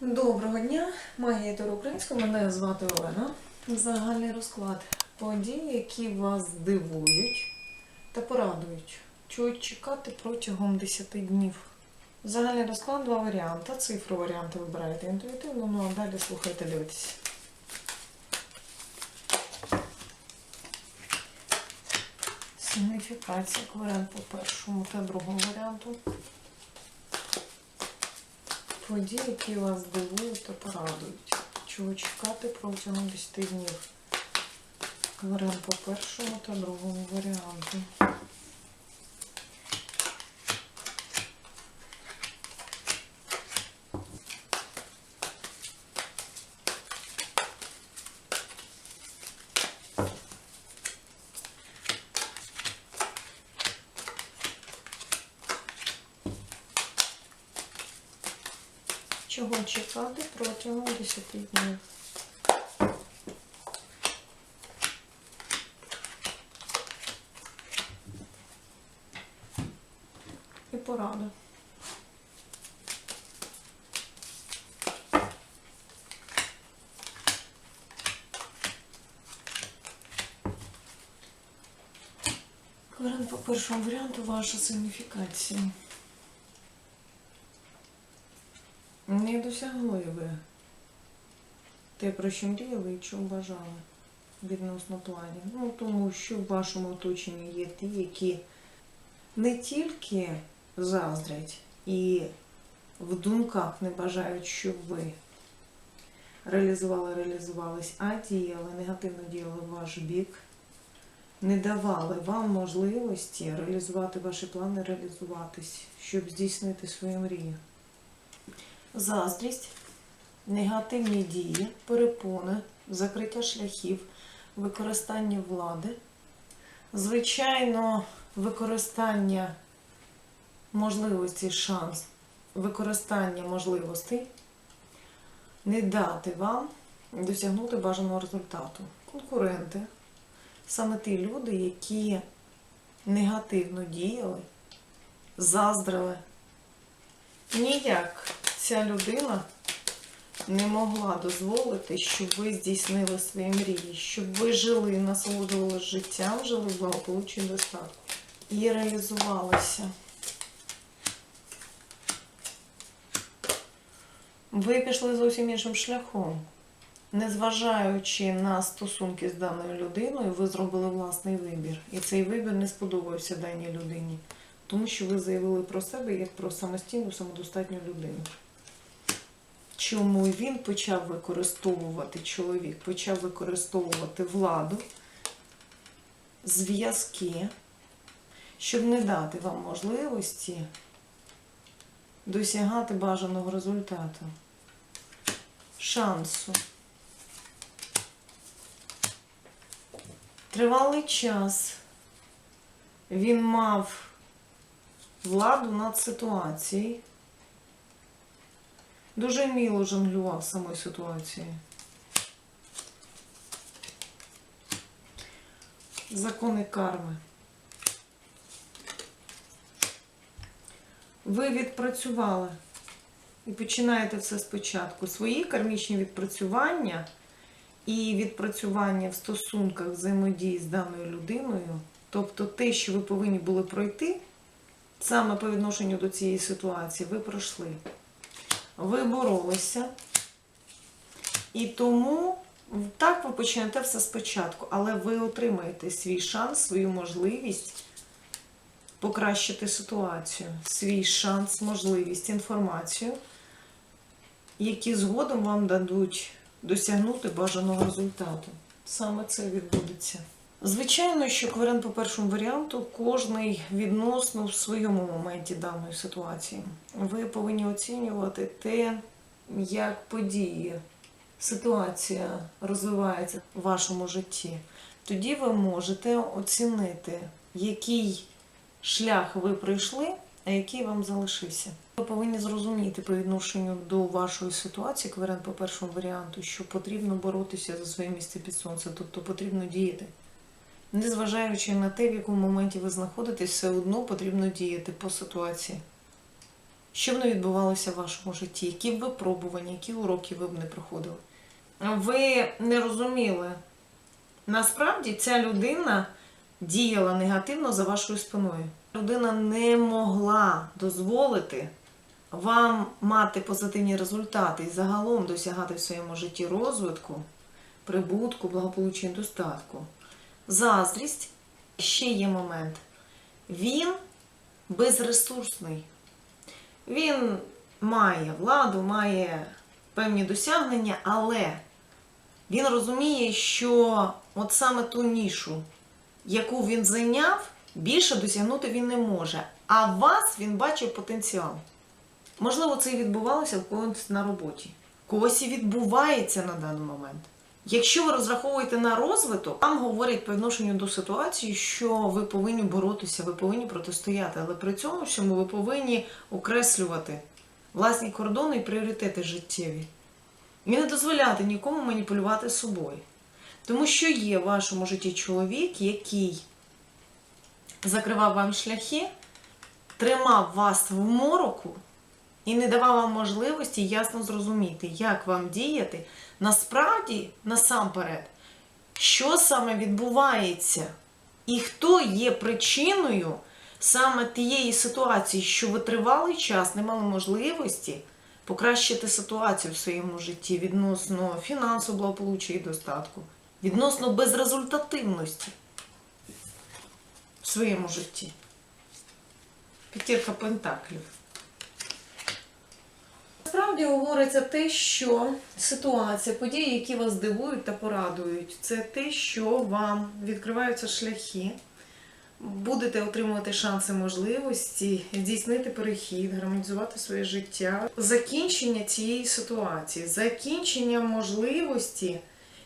Доброго дня, магія Таро Українська, мене звати Олена. Загальний розклад подій, які вас здивують та порадують. Чого чекати протягом 10 днів. Загальний розклад два варіанти. Цифру варіанти вибираєте інтуїтивно, ну а далі слухайте, дивитесь. Сигніфікація варіант по першому та другому варіанту. Події, які вас дивують та порадують. Чого чекати протягом 10 днів. Варіант по першому та другому варіанту. Чекати протягом 10 днів? І порада. Варіант по першому варіанту ваша сигніфікація. Не досягли ви те, про що мріяли і чого бажали відносно планів. Ну, тому що в вашому оточенні є ті, які не тільки заздрять і в думках не бажають, щоб ви реалізували, реалізувались, а діяли, негативно діяли в ваш бік, не давали вам можливості реалізувати ваші плани, реалізуватись, щоб здійснити свої мрії заздрість, негативні дії, перепони, закриття шляхів, використання влади, звичайно, використання можливості, шанс, використання можливостей не дати вам досягнути бажаного результату. Конкуренти, саме ті люди, які негативно діяли, заздрили. Ніяк ця людина не могла дозволити, щоб ви здійснили свої мрії, щоб ви жили, насолоджувалися життям, жили в благополуччі достатку. І реалізувалося. Ви пішли зовсім іншим шляхом. Незважаючи на стосунки з даною людиною, ви зробили власний вибір. І цей вибір не сподобався даній людині, тому що ви заявили про себе як про самостійну, самодостатню людину. Чому він почав використовувати чоловік, почав використовувати владу, зв'язки, щоб не дати вам можливості досягати бажаного результату, шансу. Тривалий час він мав владу над ситуацією. Дуже міло жонглював самою ситуацією. Закони карми. Ви відпрацювали і починаєте все спочатку. Свої кармічні відпрацювання і відпрацювання в стосунках взаємодії з даною людиною, тобто те, що ви повинні були пройти, саме по відношенню до цієї ситуації, ви пройшли. Ви боролися. І тому так ви почнете все спочатку, але ви отримаєте свій шанс, свою можливість покращити ситуацію, свій шанс, можливість, інформацію, які згодом вам дадуть досягнути бажаного результату. Саме це відбудеться. Звичайно, що кварен по першому варіанту кожний відносно в своєму моменті даної ситуації. Ви повинні оцінювати те, як події, ситуація розвивається в вашому житті. Тоді ви можете оцінити, який шлях ви пройшли, а який вам залишився. Ви повинні зрозуміти по відношенню до вашої ситуації, кварен по першому варіанту, що потрібно боротися за своє місце під сонцем, тобто потрібно діяти. Незважаючи на те, в якому моменті ви знаходитесь, все одно потрібно діяти по ситуації. що б не відбувалося в вашому житті, які б випробування, які уроки ви б не проходили. Ви не розуміли, насправді ця людина діяла негативно за вашою спиною. Людина не могла дозволити вам мати позитивні результати і загалом досягати в своєму житті розвитку, прибутку, благополуччя і достатку. Заздрість ще є момент. Він безресурсний. Він має владу, має певні досягнення, але він розуміє, що от саме ту нішу, яку він зайняв, більше досягнути він не може. А вас він бачив потенціал. Можливо, це і відбувалося в когось на роботі. Когось і відбувається на даний момент. Якщо ви розраховуєте на розвиток, вам говорять по відношенню до ситуації, що ви повинні боротися, ви повинні протистояти, але при цьому всьому ви повинні окреслювати власні кордони і пріоритети життєві. І не дозволяти нікому маніпулювати собою. Тому що є в вашому житті чоловік, який закривав вам шляхи, тримав вас в мороку і не давав вам можливості ясно зрозуміти, як вам діяти насправді насамперед, що саме відбувається, і хто є причиною саме тієї ситуації, що ви тривалий час не мали можливості покращити ситуацію в своєму житті відносно фінансового благополуччя і достатку, відносно безрезультативності в своєму житті. П'ятірка пентаклів. Насправді говориться те, що ситуація, події, які вас дивують та порадують, це те, що вам відкриваються шляхи, будете отримувати шанси можливості здійснити перехід, гармонізувати своє життя, закінчення цієї ситуації, закінчення можливості,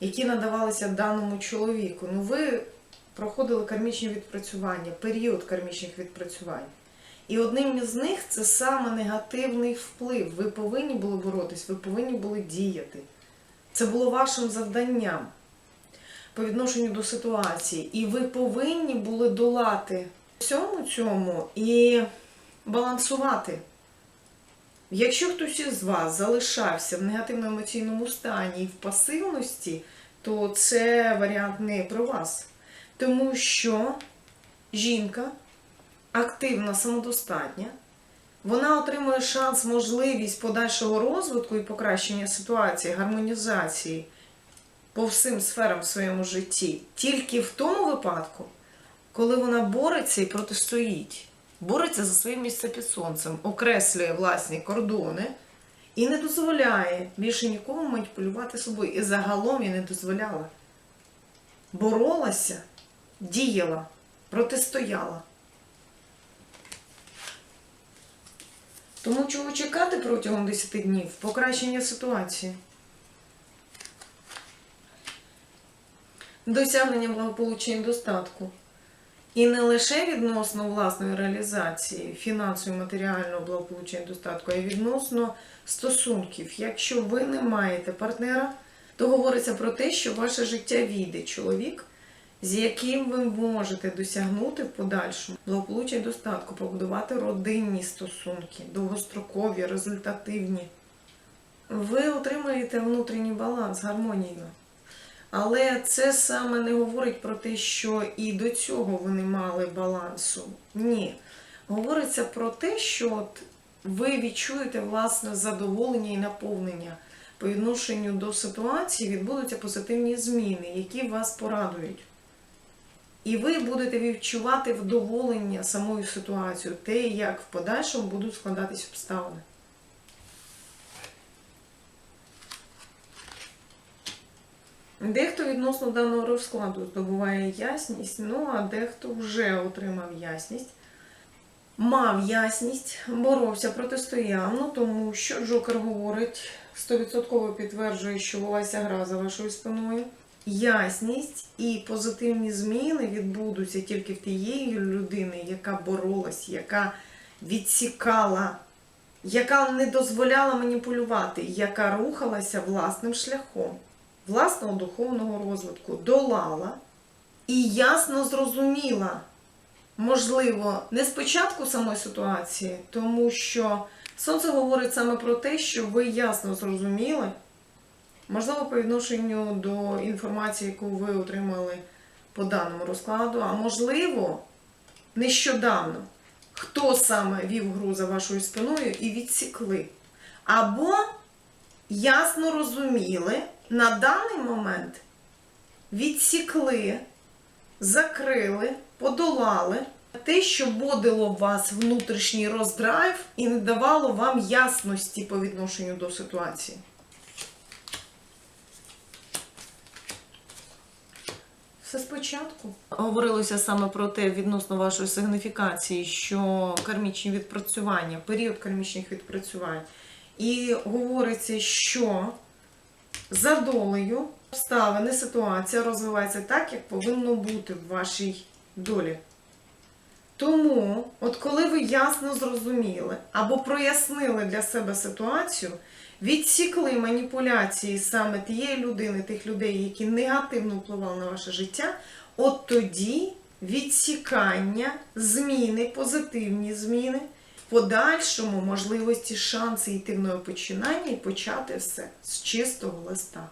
які надавалися даному чоловіку. Ну, ви проходили кармічні відпрацювання, період кармічних відпрацювань. І одним із них це саме негативний вплив. Ви повинні були боротись, ви повинні були діяти. Це було вашим завданням по відношенню до ситуації. І ви повинні були долати всьому цьому і балансувати. Якщо хтось із вас залишався в негативному емоційному стані і в пасивності, то це варіант не про вас. Тому що жінка активна, самодостатня, вона отримує шанс, можливість подальшого розвитку і покращення ситуації, гармонізації по всім сферам в своєму житті тільки в тому випадку, коли вона бореться і протистоїть, бореться за своє місце під сонцем, окреслює власні кордони і не дозволяє більше нікому маніпулювати собою. І загалом і не дозволяла. Боролася, діяла, протистояла. Тому чого чекати протягом 10 днів? Покращення ситуації. Досягнення благополуччя і достатку. І не лише відносно власної реалізації фінансового, матеріального благополуччя і достатку, а й відносно стосунків. Якщо ви не маєте партнера, то говориться про те, що ваше життя війде чоловік, з яким ви можете досягнути в подальшому благополуччя і достатку, побудувати родинні стосунки, довгострокові, результативні. Ви отримаєте внутрішній баланс, гармонію. Але це саме не говорить про те, що і до цього ви не мали балансу. Ні. Говориться про те, що от ви відчуєте власне задоволення і наповнення по відношенню до ситуації, відбудуться позитивні зміни, які вас порадують. І ви будете відчувати вдоволення самою ситуацією, те, як в подальшому будуть складатись обставини. Дехто відносно даного розкладу здобуває ясність, ну а дехто вже отримав ясність, мав ясність, боровся, протистояв, ну тому що Джокер говорить, 100% підтверджує, що велася гра за вашою спиною. Ясність і позитивні зміни відбудуться тільки в тієї людини, яка боролась, яка відсікала, яка не дозволяла маніпулювати, яка рухалася власним шляхом, власного духовного розвитку, долала і ясно зрозуміла, можливо, не спочатку самої ситуації, тому що Сонце говорить саме про те, що ви ясно зрозуміли, можливо, по відношенню до інформації, яку ви отримали по даному розкладу, а можливо, нещодавно, хто саме вів гру за вашою спиною і відсікли. Або ясно розуміли, на даний момент відсікли, закрили, подолали те, що бодило вас внутрішній роздрайв і не давало вам ясності по відношенню до ситуації. Все спочатку. Говорилося саме про те відносно вашої сигніфікації, що кармічні відпрацювання, період кармічних відпрацювань. І говориться, що за долею обставини, ситуація розвивається так, як повинно бути в вашій долі. Тому, от коли ви ясно зрозуміли або прояснили для себе ситуацію, відсікли маніпуляції саме тієї людини, тих людей, які негативно впливали на ваше життя, от тоді відсікання, зміни, позитивні зміни, в подальшому можливості, шанси йти в нове починання і почати все з чистого листа.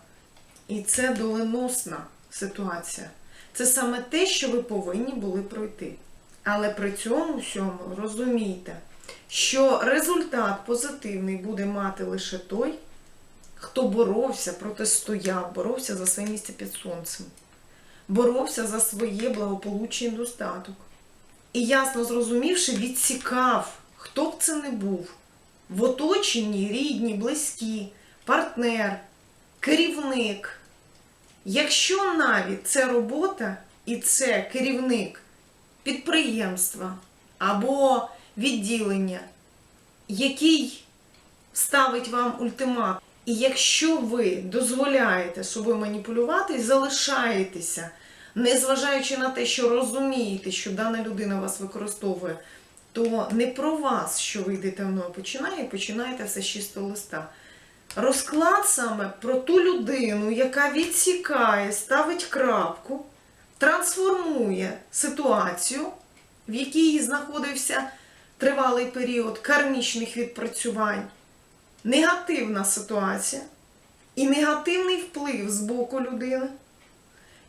І це доленосна ситуація. Це саме те, що ви повинні були пройти. Але при цьому всьому розумійте, що результат позитивний буде мати лише той, хто боровся, протистояв, боровся за своє місце під сонцем, боровся за своє благополуччя і достаток. І ясно зрозумівши, відсікав, хто б це не був, в оточенні рідні, близькі, партнер, керівник. Якщо навіть це робота і це керівник підприємства або відділення, який ставить вам ультиматум, і якщо ви дозволяєте собою маніпулювати залишаєтеся, незважаючи на те, що розумієте, що дана людина вас використовує, то не про вас, що ви йдете в нове починання, і починаєте все з чистого листа. Розклад саме про ту людину, яка відсікає, ставить крапку, трансформує ситуацію, в якій знаходився тривалий період кармічних відпрацювань, негативна ситуація і негативний вплив з боку людини.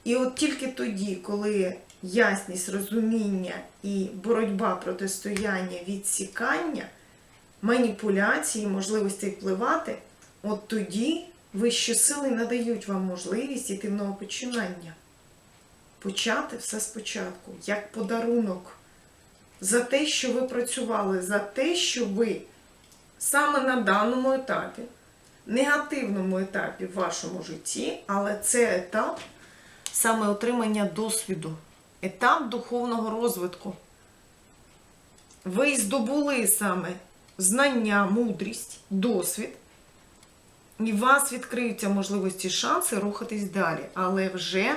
І от тільки тоді, коли ясність, розуміння і боротьба протистояння, відсікання, маніпуляції, можливості впливати, от тоді вищі сили надають вам можливість йти в нове починання. Почати все спочатку, як подарунок за те, що ви працювали, за те, що ви саме на даному етапі, негативному етапі в вашому житті, але це етап саме отримання досвіду, етап духовного розвитку. Ви здобули саме знання, мудрість, досвід, і у вас відкриються можливості шанси рухатись далі. Але вже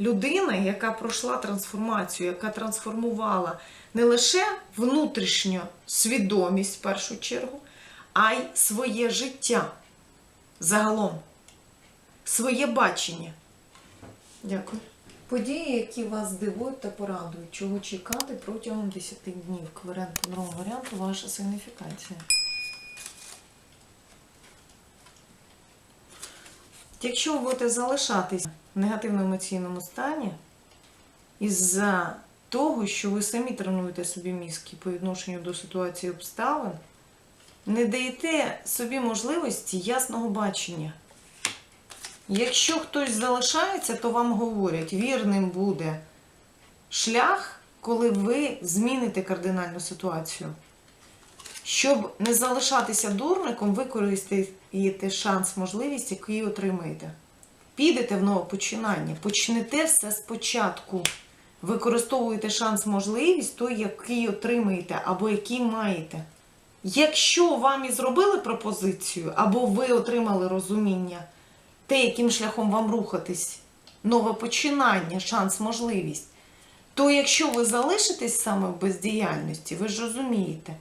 людина, яка пройшла трансформацію, яка трансформувала не лише внутрішню свідомість в першу чергу, а й своє життя загалом, своє бачення. Дякую. Події, які вас здивують та порадують, чого чекати протягом 10 днів. Кверент по варіанту ваша сигніфікація. Якщо ви будете залишатись в негативному емоційному стані, із-за того, що ви самі тренуєте собі мізки по відношенню до ситуації обставин, не даєте собі можливості ясного бачення. Якщо хтось залишається, то вам говорять, вірним буде шлях, коли ви зміните кардинальну ситуацію. Щоб не залишатися дурником, використаєте шанс, можливість, який отримаєте. Підете в нове починання, почнете все спочатку. Використовуєте шанс, можливість, той, який отримаєте, або який маєте. Якщо вам і зробили пропозицію, або ви отримали розуміння, те, яким шляхом вам рухатись, нове починання, шанс, можливість, то якщо ви залишитесь саме в бездіяльності, ви ж розумієте,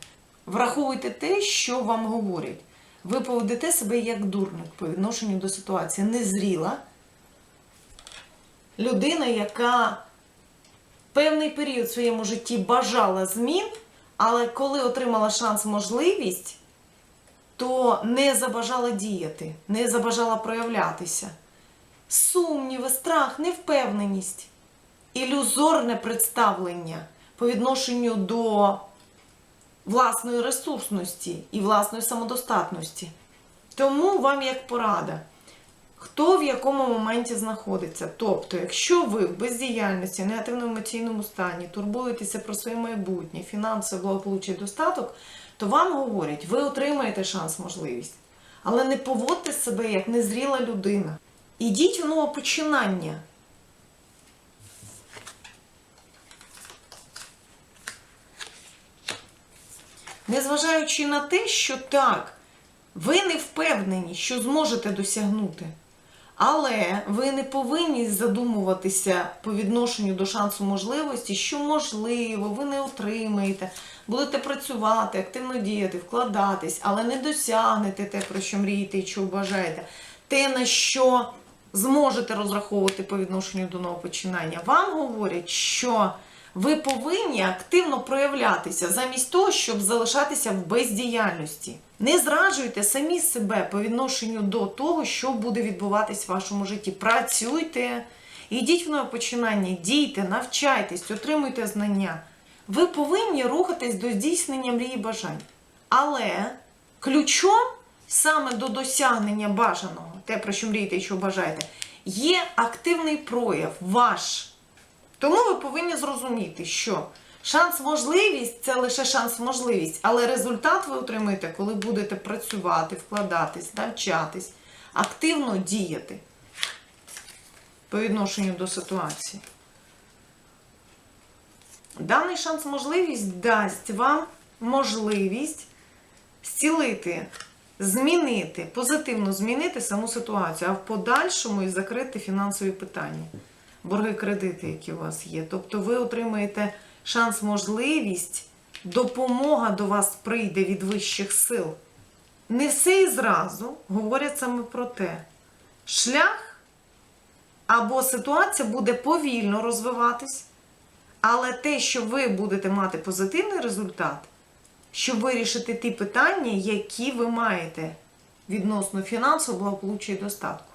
враховуйте те, що вам говорять. Ви поведете себе як дурник по відношенню до ситуації. Незріла людина, яка певний період в своєму житті бажала змін, але коли отримала шанс, можливість, хто не забажала діяти, не забажала проявлятися. Сумніви, страх, невпевненість, ілюзорне представлення по відношенню до власної ресурсності і власної самодостатності. Тому вам як порада, хто в якому моменті знаходиться. Тобто, якщо ви в бездіяльності, негативному емоційному стані, турбуєтеся про своє майбутнє, фінансове благополуччя достаток, то вам говорять, ви отримаєте шанс, можливість. Але не поводьте себе як незріла людина. Ідіть в новопочинання. Незважаючи на те, що так, ви не впевнені, що зможете досягнути. Але ви не повинні задумуватися по відношенню до шансу можливості, що можливо, ви не отримаєте, будете працювати, активно діяти, вкладатись, але не досягнете те, про що мрієте і що бажаєте. Те, на що зможете розраховувати по відношенню до нового починання. Вам говорять, що ви повинні активно проявлятися замість того, щоб залишатися в бездіяльності. Не зраджуйте самі себе по відношенню до того, що буде відбуватись в вашому житті. Працюйте, ідіть в нове починання, дійте, навчайтесь, отримуйте знання. Ви повинні рухатись до здійснення мрії бажань. Але ключом саме до досягнення бажаного, те, про що мрієте і що бажаєте, є активний прояв ваш. Тому ви повинні зрозуміти, що шанс-можливість це лише шанс-можливість, але результат ви отримаєте, коли будете працювати, вкладатись, навчатись, активно діяти по відношенню до ситуації. Даний шанс-можливість дасть вам можливість зцілити, змінити, позитивно змінити саму ситуацію, а в подальшому і закрити фінансові питання борги кредити, які у вас є. Тобто ви отримаєте шанс, можливість, допомога до вас прийде від вищих сил. Не все і зразу говорять саме про те. Шлях або ситуація буде повільно розвиватись, але те, що ви будете мати позитивний результат, щоб вирішити ті питання, які ви маєте відносно фінансового благополуччя і достатку.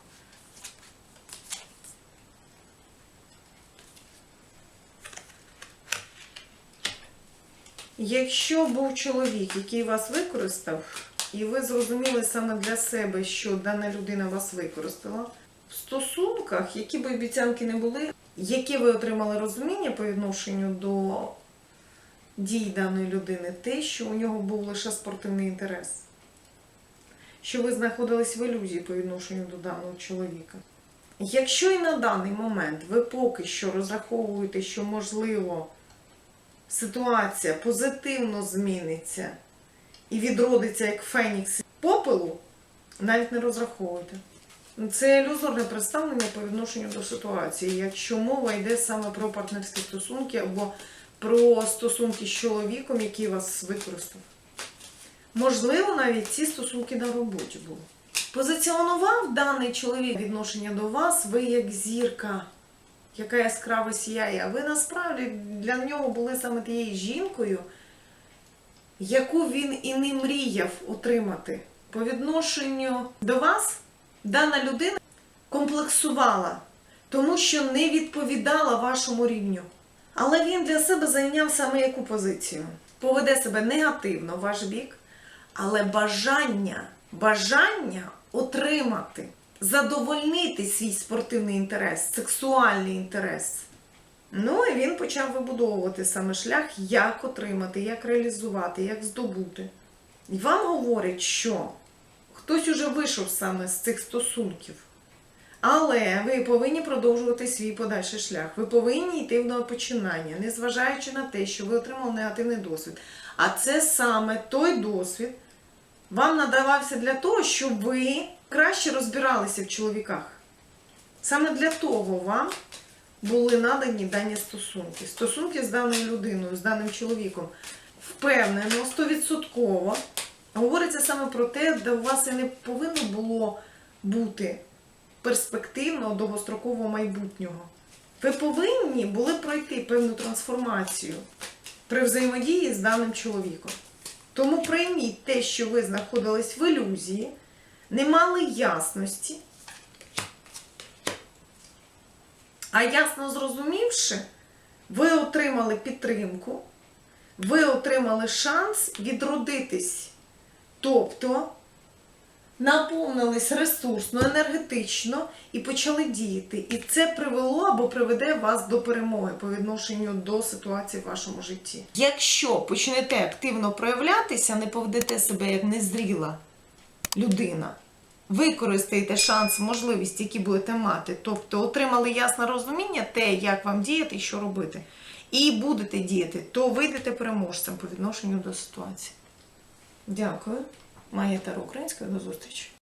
Якщо був чоловік, який вас використав, і ви зрозуміли саме для себе, що дана людина вас використала, в стосунках, які б обіцянки не були, яке ви отримали розуміння по відношенню до дій даної людини, те, що у нього був лише спортивний інтерес, що ви знаходились в ілюзії по відношенню до даного чоловіка. Якщо і на даний момент ви поки що розраховуєте, що можливо ситуація позитивно зміниться і відродиться як фенікс попелу, навіть не розраховуйте. Це ілюзорне представлення по відношенню до ситуації, якщо мова йде саме про партнерські стосунки або про стосунки з чоловіком, який вас використав. Можливо, навіть ці стосунки на роботі були. Позиціонував даний чоловік відношення до вас, ви як зірка яка яскраво сіяє. Ви насправді для нього були саме тією жінкою, яку він і не мріяв отримати. По відношенню до вас дана людина комплексувала, тому що не відповідала вашому рівню. Але він для себе зайняв саме яку позицію? Поведе себе негативно в ваш бік, але бажання, бажання отримати задовольнити свій спортивний інтерес, сексуальний інтерес. Ну і він почав вибудовувати саме шлях, як отримати, як реалізувати, як здобути. І вам говорять, що хтось уже вийшов саме з цих стосунків. Але ви повинні продовжувати свій подальший шлях. Ви повинні йти в нове починання, незважаючи на те, що ви отримали негативний досвід. А це саме той досвід вам надавався для того, щоб ви краще розбиралися в чоловіках. Саме для того вам були надані дані стосунки. Стосунки з даною людиною, з даним чоловіком. Впевнено, стовідсотково. Говориться саме про те, де у вас і не повинно було бути перспективного довгострокового майбутнього. Ви повинні були пройти певну трансформацію при взаємодії з даним чоловіком. Тому прийміть те, що ви знаходились в ілюзії, не мали ясності. А ясно зрозумівши, ви отримали підтримку, ви отримали шанс відродитись. Тобто наповнились ресурсно, енергетично і почали діяти. І це привело або приведе вас до перемоги по відношенню до ситуації в вашому житті. Якщо почнете активно проявлятися, не поведете себе як незріла людина. Використаєте шанс, можливість, які будете мати, тобто отримали ясне розуміння, те, як вам діяти і що робити, і будете діяти, то вийдете переможцем по відношенню до ситуації. Дякую. Магія тара Української. До зустрічі.